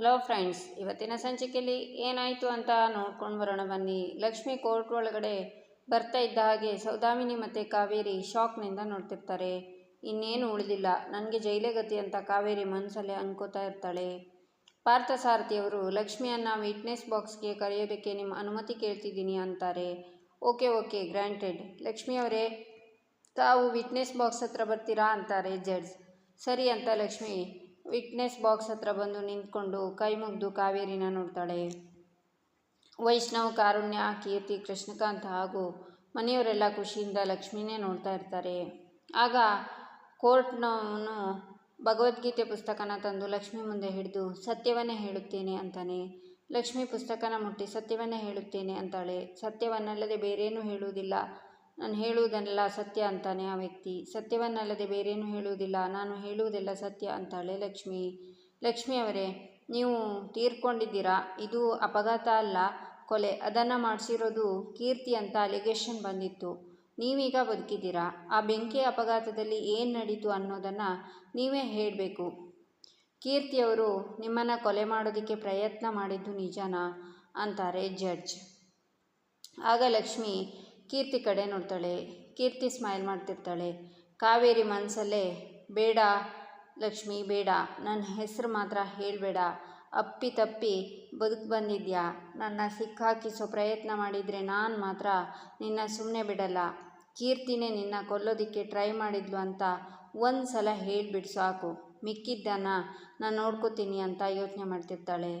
Hello friends ಇವತ್ತಿನ ಸಂಚಿಕೆಯಲ್ಲಿ ಏನಾಯಿತು ಅಂತ ನೋಡ್ಕೊಂಡು ಬರೋಣ ಬನ್ನಿ. ಲಕ್ಷ್ಮಿ ಕೋರ್ಟ್ ಒಳಗಡೆ ಬರ್ತಾ ಇದ್ದ ಹಾಗೆ ಸೌದಾಮಿನಿ ಮತ್ತು ಕಾವೇರಿ ಶಾಕ್ನಿಂದ ನೋಡ್ತಿರ್ತಾರೆ. ಇನ್ನೇನು ಉಳಿದಿಲ್ಲ. ನನಗೆ ಜೈಲೇ ಗತಿ ಅಂತ ಕಾವೇರಿ ಮನಸ್ಸಲ್ಲೇ ಅನ್ಕೋತಾ ಇರ್ತಾಳೆ. ಪಾರ್ಥಸಾರಥಿಯವರು ಲಕ್ಷ್ಮಿಯನ್ನು ವಿಟ್ನೆಸ್ ಬಾಕ್ಸ್ಗೆ ಕರೆಯೋದಕ್ಕೆ ನಿಮ್ಮ ಅನುಮತಿ ಕೇಳ್ತಿದ್ದೀನಿ ಅಂತಾರೆ. ಓಕೆ ಓಕೆ ಗ್ರ್ಯಾಂಟೆಡ್ ಲಕ್ಷ್ಮಿಯವರೇ ತಾವು ವಿಟ್ನೆಸ್ ಬಾಕ್ಸ್ ಹತ್ರ ಬರ್ತೀರಾ? ಅಂತಾರೆ ಜಡ್ಜ್. ಸರಿ ಅಂತ ಲಕ್ಷ್ಮಿ ವಿಟ್ನೆಸ್ ಬಾಕ್ಸ್ ಹತ್ರ ಬಂದು ನಿಂತ್ಕೊಂಡು ಕೈ ಮುಗಿದು ಕಾವೇರಿನ ನೋಡ್ತಾಳೆ. ವೈಷ್ಣವ್, ಕಾರುಣ್ಯ, ಕೀರ್ತಿ, ಕೃಷ್ಣಕಾಂತ್ ಹಾಗೂ ಮನೆಯವರೆಲ್ಲ ಖುಷಿಯಿಂದ ಲಕ್ಷ್ಮಿನೇ ನೋಡ್ತಾ ಇರ್ತಾರೆ. ಆಗ ಕೋರ್ಟ್ನವನು ಭಗವದ್ಗೀತೆ ಪುಸ್ತಕನ ತಂದು ಲಕ್ಷ್ಮಿ ಮುಂದೆ ಹಿಡಿದು, ಸತ್ಯವನ್ನೇ ಹೇಳುತ್ತೇನೆ ಅಂತಾನೆ. ಲಕ್ಷ್ಮಿ ಪುಸ್ತಕನ ಮುಟ್ಟಿ, ಸತ್ಯವನ್ನೇ ಹೇಳುತ್ತೇನೆ ಅಂತಾಳೆ. ಸತ್ಯವನ್ನಲ್ಲದೆ ಬೇರೇನೂ ಹೇಳುವುದಿಲ್ಲ. ನಾನು ಹೇಳುವುದನ್ನೆಲ್ಲ ಸತ್ಯ ಅಂತಾನೆ ಆ ವ್ಯಕ್ತಿ. ಸತ್ಯವನ್ನಲ್ಲದೆ ಬೇರೇನೂ ಹೇಳುವುದಿಲ್ಲ. ನಾನು ಹೇಳುವುದೆಲ್ಲ ಸತ್ಯ ಅಂತಾಳೆ ಲಕ್ಷ್ಮಿ. ಲಕ್ಷ್ಮಿ ಅವರೇ, ನೀವು ತೀರ್ಕೊಂಡಿದ್ದೀರಾ? ಇದು ಅಪಘಾತ ಅಲ್ಲ, ಕೊಲೆ. ಅದನ್ನು ಮಾಡಿಸಿರೋದು ಕೀರ್ತಿ ಅಂತ ಅಲಿಗೇಷನ್ ಬಂದಿತ್ತು. ನೀವೀಗ ಬದುಕಿದ್ದೀರಾ? ಆ ಬೆಂಕಿ ಅಪಘಾತದಲ್ಲಿ ಏನು ನಡೀತು ಅನ್ನೋದನ್ನು ನೀವೇ ಹೇಳಬೇಕು. ಕೀರ್ತಿಯವರು ನಿಮ್ಮನ್ನು ಕೊಲೆ ಮಾಡೋದಕ್ಕೆ ಪ್ರಯತ್ನ ಮಾಡಿದ್ದು ನಿಜನಾ? ಅಂತಾರೆ ಜಡ್ಜ್. ಆಗ ಲಕ್ಷ್ಮಿ ಕೀರ್ತಿ ಕಡೆ ನೋಡ್ತಾಳೆ, ಕೀರ್ತಿ ಸ್ಮೈಲ್ ಮಾಡ್ತಿರ್ತಾಳೆ. ಕಾವೇರಿ ಮನಸ್ಸಲ್ಲೇ ಬೇಡ ಲಕ್ಷ್ಮಿ, ಬೇಡ ನನ್ನ ಹೆಸರು ಮಾತ್ರ ಹೇಳಬೇಡ. ಅಪ್ಪಿ ತಪ್ಪಿ ಬದುಕು ಬಂದಿದ್ಯಾ? ನನ್ನ ಸಿಕ್ಕಾಕಿಸೋ ಪ್ರಯತ್ನ ಮಾಡಿದರೆ ನಾನು ಮಾತ್ರ ನಿನ್ನ ಸುಮ್ಮನೆ ಬಿಡಲ್ಲ. ಕೀರ್ತಿನೇ ನಿನ್ನ ಕೊಲ್ಲೋದಕ್ಕೆ ಟ್ರೈ ಮಾಡಿದ್ಲು ಅಂತ ಒಂದು ಸಲ ಹೇಳಿಬಿಡು ಸಾಕು. ಮಿಕ್ಕಿದ್ದಾನ ನಾನು ನೋಡ್ಕೋತೀನಿ ಅಂತ ಯೋಚನೆ ಮಾಡ್ತಿರ್ತಾಳೆ.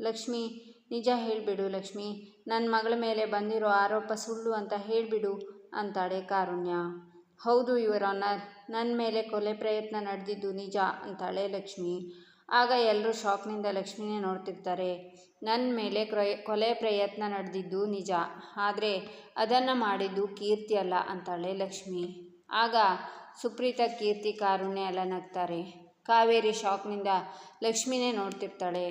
ಲಕ್ಷ್ಮಿ, ನಿಜ ಹೇಳಿಬಿಡು ಲಕ್ಷ್ಮಿ ನನ್ನ ಮಗಳ ಮೇಲೆ ಬಂದಿರೋ ಆರೋಪ ಸುಳ್ಳು ಅಂತ ಹೇಳಿಬಿಡು ಅಂತಾಳೆ ಕಾರುಣ್ಯ. ಹೌದು ಆನರ್ ನನ್ನ ಮೇಲೆ ಕೊಲೆ ಪ್ರಯತ್ನ ನಡೆದಿದ್ದು ನಿಜ ಅಂತಾಳೆ ಲಕ್ಷ್ಮಿ. ಆಗ ಎಲ್ಲರೂ ಶಾಕ್ನಿಂದ ಲಕ್ಷ್ಮಿನೇ ನೋಡ್ತಿರ್ತಾರೆ. ನನ್ನ ಮೇಲೆ ಕೊಲೆ ಪ್ರಯತ್ನ ನಡೆದಿದ್ದು ನಿಜ, ಆದರೆ ಅದನ್ನು ಮಾಡಿದ್ದು ಕೀರ್ತಿ ಅಲ್ಲ ಅಂತಾಳೆ ಲಕ್ಷ್ಮಿ. ಆಗ ಸುಪ್ರೀತ ಕೀರ್ತಿ ಕಾರುಣ್ಯ ಎಲ್ಲ ನಗ್ತಾರೆ. ಕಾವೇರಿ ಶಾಕ್ನಿಂದ ಲಕ್ಷ್ಮಿನೇ ನೋಡ್ತಿರ್ತಾಳೆ.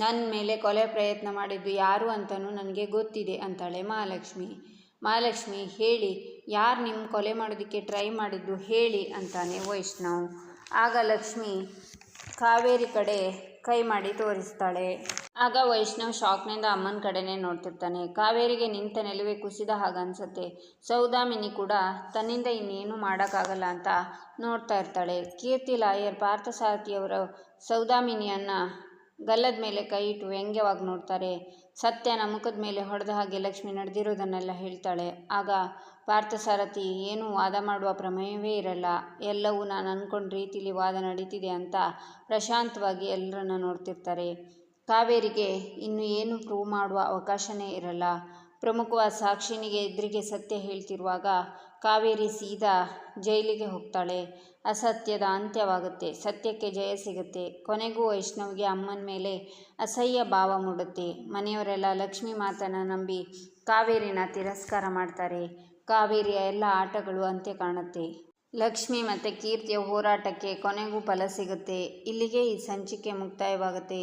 ನನ್ನ ಮೇಲೆ ಕೊಲೆ ಪ್ರಯತ್ನ ಮಾಡಿದ್ದು ಯಾರು ಅಂತಲೂ ನನಗೆ ಗೊತ್ತಿದೆ, ಅಂತಾಳೆ ಮಹಾಲಕ್ಷ್ಮಿ. ಮಹಾಲಕ್ಷ್ಮಿ ಹೇಳಿ, ಯಾರು ನಿಮ್ಮ ಕೊಲೆ ಮಾಡೋದಕ್ಕೆ ಟ್ರೈ ಮಾಡಿದ್ದು ಹೇಳಿ, ಅಂತಾನೆ ವೈಷ್ಣವ್. ಆಗ ಲಕ್ಷ್ಮಿ ಕಾವೇರಿ ಕಡೆ ಕೈ ಮಾಡಿ ತೋರಿಸ್ತಾಳೆ. ಆಗ ವೈಷ್ಣವ್ ಶಾಕ್ನಿಂದ ಅಮ್ಮನ ಕಡೆನೇ ನೋಡ್ತಿರ್ತಾನೆ. ಕಾವೇರಿಗೆ ನಿಂತ ನೆಲುವೆ ಕುಸಿದ ಹಾಗನ್ಸುತ್ತೆ ಸೌದಾಮಿನಿ ಕೂಡ ತನ್ನಿಂದ ಇನ್ನೇನು ಮಾಡೋಕ್ಕಾಗಲ್ಲ ಅಂತ ನೋಡ್ತಾ ಇರ್ತಾಳೆ. ಕೀರ್ತಿ ಲಾಯರ್ ಪಾರ್ಥಸಾರಥಿಯವರು ಸೌದಾಮಿನಿಯನ್ನು ಗಲ್ಲದ ಮೇಲೆ ಕೈ ಇಟ್ಟು ವ್ಯಂಗ್ಯವಾಗಿ ನೋಡ್ತಾರೆ. ಸತ್ಯನ ಮುಖದ ಮೇಲೆ ಹೊಡೆದ ಹಾಗೆ ಲಕ್ಷ್ಮಿ ನಡೆದಿರೋದನ್ನೆಲ್ಲ ಹೇಳ್ತಾಳೆ. ಆಗ ಪಾರ್ಥಸಾರಥಿ ಏನೂ ವಾದ ಮಾಡುವ ಪ್ರಮೇಯವೇ ಇರಲ್ಲ. ಎಲ್ಲವೂ ನಾನು ಅಂದ್ಕೊಂಡ ರೀತಿಲಿ ವಾದ ನಡೀತಿದೆ ಅಂತ ಪ್ರಶಾಂತವಾಗಿ ಎಲ್ಲರನ್ನ ನೋಡ್ತಿರ್ತಾರೆ. ಕಾವೇರಿಗೆ ಇನ್ನು ಏನು ಪ್ರೂವ್ ಮಾಡುವ ಅವಕಾಶನೇ ಇರಲ್ಲ. ಪ್ರಮುಖವಾದ ಸಾಕ್ಷಿನಿಗೆ ಎದುರಿಗೆ ಸತ್ಯ ಹೇಳ್ತಿರುವಾಗ ಕಾವೇರಿ ಸೀದಾ ಜೈಲಿಗೆ ಹೋಗ್ತಾಳೆ. ಅಸತ್ಯದ ಅಂತ್ಯವಾಗುತ್ತೆ. ಸತ್ಯಕ್ಕೆ ಜಯ ಸಿಗುತ್ತೆ. ಕೊನೆಗೂ ವೈಷ್ಣವ್ಗೆ ಅಮ್ಮನ ಮೇಲೆ ಅಸಹ್ಯ ಭಾವ ಮೂಡುತ್ತೆ. ಮನೆಯವರೆಲ್ಲ ಲಕ್ಷ್ಮಿ ಮಾತನ್ನು ನಂಬಿ ಕಾವೇರಿನ ತಿರಸ್ಕಾರ ಮಾಡ್ತಾರೆ. ಕಾವೇರಿಯ ಎಲ್ಲ ಆಟಗಳು ಅಂತ್ಯ ಕಾಣುತ್ತೆ. ಲಕ್ಷ್ಮಿ ಮತ್ತು ಕೀರ್ತಿಯ ಹೋರಾಟಕ್ಕೆ ಕೊನೆಗೂ ಫಲ ಸಿಗುತ್ತೆ. ಇಲ್ಲಿಗೆ ಈ ಸಂಚಿಕೆ ಮುಕ್ತಾಯವಾಗುತ್ತೆ.